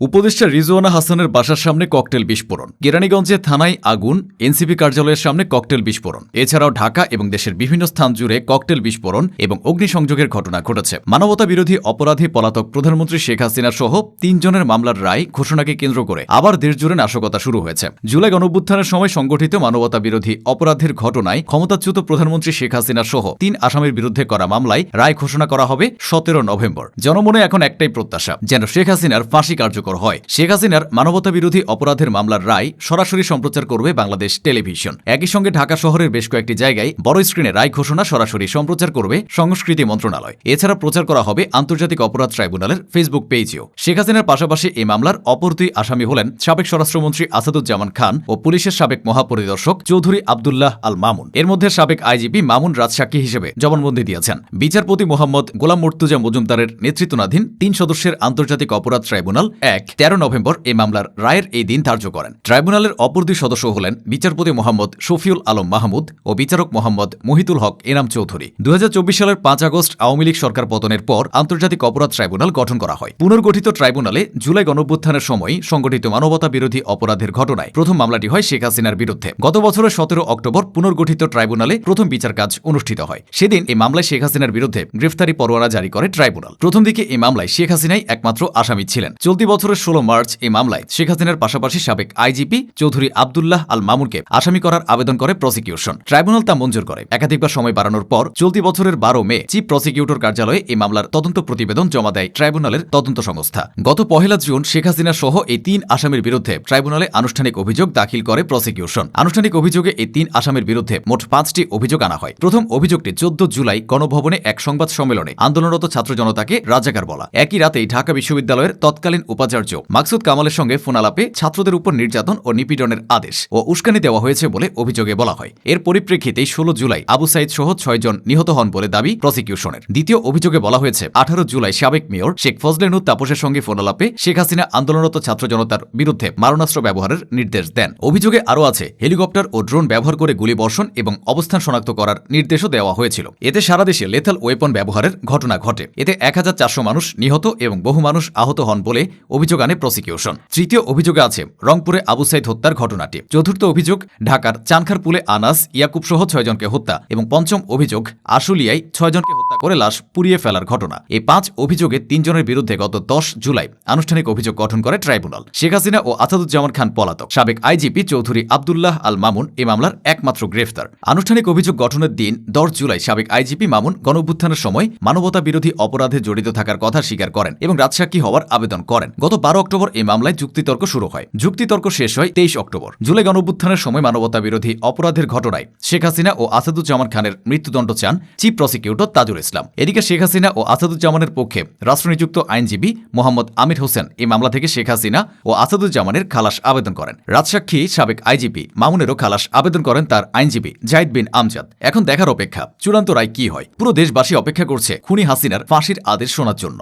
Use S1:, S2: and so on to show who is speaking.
S1: উপদেষ্টা রিজওয়ানা হাসানের বাসার সামনে ককটেল বিস্ফোরণ। কেরানীগঞ্জে থানায় আগুন, এনসিপি কার্যালয়ের সামনে ককটেল বিস্ফোরণ। এছাড়াও ঢাকা এবং দেশের বিভিন্ন স্থান জুড়ে ককটেল বিস্ফোরণ এবং অগ্নিসংযোগের ঘটনা ঘটেছে। মানবতা বিরোধী অপরাধী পলাতক প্রধানমন্ত্রী শেখ হাসিনা সহ তিনজনের মামলার রায় ঘোষণাকে কেন্দ্র করে আবার দেশজুড়ে নাশকতা শুরু হয়েছে। জুলাই গণঅভ্যুত্থানের সময় সংগঠিত মানবতা বিরোধী অপরাধের ঘটনায় ক্ষমতাচ্যুত প্রধানমন্ত্রী শেখ হাসিনা সহ তিন আসামির বিরুদ্ধে করা মামলায় রায় ঘোষণা করা হবে সতেরো নভেম্বর। জনমনে এখন একটাই প্রত্যাশা, যেন শেখ হাসিনার ফাঁসি কার্যকর হয়। শেখ হাসিনার মানবতা বিরোধী অপরাধের মামলার রায় সরাসরি সম্প্রচার করবে বাংলাদেশ টেলিভিশন। একই সঙ্গে ঢাকা শহরের বেশ কয়েকটি জায়গায় বড় স্ক্রিনে রায় ঘোষণা সরাসরি সম্প্রচার করবে সংস্কৃতি মন্ত্রণালয়। এছাড়া প্রচার করা হবে আন্তর্জাতিক অপরাধ ট্রাইব্যুনালের ফেসবুক পেজেও। শেখ হাসিনার পাশাপাশি এই মামলার অপর দুই আসামি হলেন সাবেক স্বরাষ্ট্রমন্ত্রী আসাদুজ্জামান খান ও পুলিশের সাবেক মহাপরিদর্শক চৌধুরী আবদুল্লাহ আল মামুন। এর মধ্যে সাবেক আইজিপি মামুন রাজসাক্ষী হিসেবে জবানবন্দি দিয়েছেন। বিচারপতি মোহাম্মদ গোলাম মর্তুজা মজুমদারের নেতৃত্বাধীন তিন সদস্যের আন্তর্জাতিক অপরাধ ট্রাইব্যুনাল এক, তেরো নভেম্বর এই মামলার রায়ের এই দিন ধার্য করেন। ট্রাইব্যুনালের অপর দুই সদস্য হলেন বিচারপতি মোহাম্মদ শফিউল আলম মাহমুদ ও বিচারক মোহাম্মদ মহিতুল হক এনাম চৌধুরী। দু হাজার চব্বিশ সালের পাঁচ আগস্ট আওয়ামী লীগ সরকার পতনের পর আন্তর্জাতিক অপরাধ ট্রাইব্যুনাল গঠন করা হয়। পুনর্গঠিত ট্রাইব্যুনালে জুলাই গণঅভ্যুত্থানের সময় সংগঠিত মানবতা বিরোধী অপরাধের ঘটনায় প্রথম মামলাটি হয় শেখ হাসিনার বিরুদ্ধে। গত বছরের সতেরো অক্টোবর পুনর্গঠিত ট্রাইব্যুনালে প্রথম বিচার কাজ অনুষ্ঠিত হয়। সেদিন এই মামলায় শেখ হাসিনার বিরুদ্ধে গ্রেফতারি পরোয়ানা জারি করে ট্রাইব্যুনাল। প্রথম দিকে এই মামলায় শেখ হাসিনাই একমাত্র আসামি ছিলেন। চলতি বছরের ষোলো মার্চ এই মামলায় শেখ হাসিনার পাশাপাশি সাবেক আইজিপি চৌধুরী আবদুল্লাহ আল মামুনকে আসামি করার আবেদন করে প্রসিকিউশন। ট্রাইব্যুনাল তা মঞ্জুর করে। একাধিকবার সময় বাড়ানোর পর চলতি বছরের বারো মে চিফ প্রসিকিউটর কার্যালয়ে এই মামলার তদন্ত প্রতিবেদন জমা দেয় ট্রাইব্যুনালের তদন্ত সংস্থা। গত পহেলা জুন শেখ হাসিনা সহ এই তিন আসামির বিরুদ্ধে ট্রাইব্যুনালে আনুষ্ঠানিক অভিযোগ দাখিল করে প্রসিকিউশন। আনুষ্ঠানিক অভিযোগে এই তিন আসামির বিরুদ্ধে মোট পাঁচটি অভিযোগ আনা হয়। প্রথম অভিযোগটি চোদ্দ জুলাই গণভবনে এক সংবাদ সম্মেলনে আন্দোলনরত ছাত্র জনতাকে রাজাকার বলা। একই রাতেই ঢাকা বিশ্ববিদ্যালয়ের তৎকালীন উপাচার্য মাকসুদ কামালের সঙ্গে ফোনালাপে ছাত্রদের উপর নির্যাতন ও নিপীড়নের আদেশ ও উস্কানি দেওয়া হয়েছে বলে অভিযোগে বলা হয়। এর পরিপ্রেক্ষিতে ষোলো জুলাই আবু সাইদ সহ ছয়জন নিহত হন বলে দাবি প্রসিকিউশনের। দ্বিতীয় অভিযোগে বলা হয়েছে, আঠারো জুলাই সাবেক মেয়র শেখ ফজলেনুর তাপসের সঙ্গে ফোনালাপে শেখ হাসিনা আন্দোলনরত ছাত্র জনতার বিরুদ্ধে মারণাস্ত্র ব্যবহারের নির্দেশ দেন। অভিযোগে আরও আছে, হেলিকপ্টার ও ড্রোন ব্যবহার করে গুলিবর্ষণ এবং অবস্থান শনাক্ত করার নির্দেশও দেওয়া হয়েছিল। এতে সারা দেশে লেথাল ওয়েপন ব্যবহারের ঘটনা ঘটে। এতে এক হাজার চারশো মানুষ নিহত এবং বহু মানুষ আহত হন বলে অভিযোগ আনে প্রসিকিউশন তৃতীয় অভিযোগে আছে, রংপুরে আবু সাইদ হত্যার ঘটনাটি। চতুর্থ অভিযোগ, ঢাকার চানখারপুলে আনাস ইয়াকুব সহ ছয়জনকে হত্যা এবং পঞ্চম অভিযোগ, আশুলিয়ায় ছয়জনকে হত্যা করে লাশ পুড়িয়ে ফেলার ঘটনা। এই পাঁচ অভিযোগে তিনজনের বিরুদ্ধে গত দশ জুলাই আনুষ্ঠানিক অভিযোগ গঠন করে ট্রাইব্যুনাল। শেখ হাসিনা ও আসাদুজ্জামান খান পলাতক। সাবেক আইজিপি চৌধুরী আবদুল্লাহ আল মামুন এই মামলার একমাত্র গ্রেফতার। আনুষ্ঠানিক অভিযোগ গঠনের দিন, দশ জুলাই সাবেক আইজিপি মামুন গণঅভ্যুত্থানের সময় মানবতা বিরোধী অপরাধে জড়িত থাকার কথা স্বীকার করেন এবং রাজসাক্ষী হওয়ার আবেদন করেন। গত বারো অক্টোবর এই মামলায় যুক্তিতর্ক শুরু হয়। যুক্তিতর্ক শেষ হয় তেইশ অক্টোবর। জুলাই গণঅভ্যুত্থানের সময় মানবতা বিরোধী অপরাধের ঘটনায় শেখ হাসিনা ও আসাদুজ্জামান খানের মৃত্যুদণ্ড চান চিফ প্রসিকিউটর তাজুল ইসলাম। এদিকে শেখ হাসিনা ও আসাদুজ্জামানের পক্ষে রাষ্ট্রনিযুক্ত আইনজীবী মোহাম্মদ আমির হোসেন এই মামলা থেকে শেখ হাসিনা ও আসাদুজ্জামানের খালাস আবেদন করেন। রাজসাক্ষী সাবেক আইজিপি মামুনেরও খালাস আবেদন করেন তার আইনজীবী জাহিদ বিন আমজাদ। এখন দেখার অপেক্ষা, চূড়ান্ত রায় কি হয়? পুরো দেশবাসী অপেক্ষা করছে খুনি হাসিনার ফাঁসির আদেশ শোনার জন্য।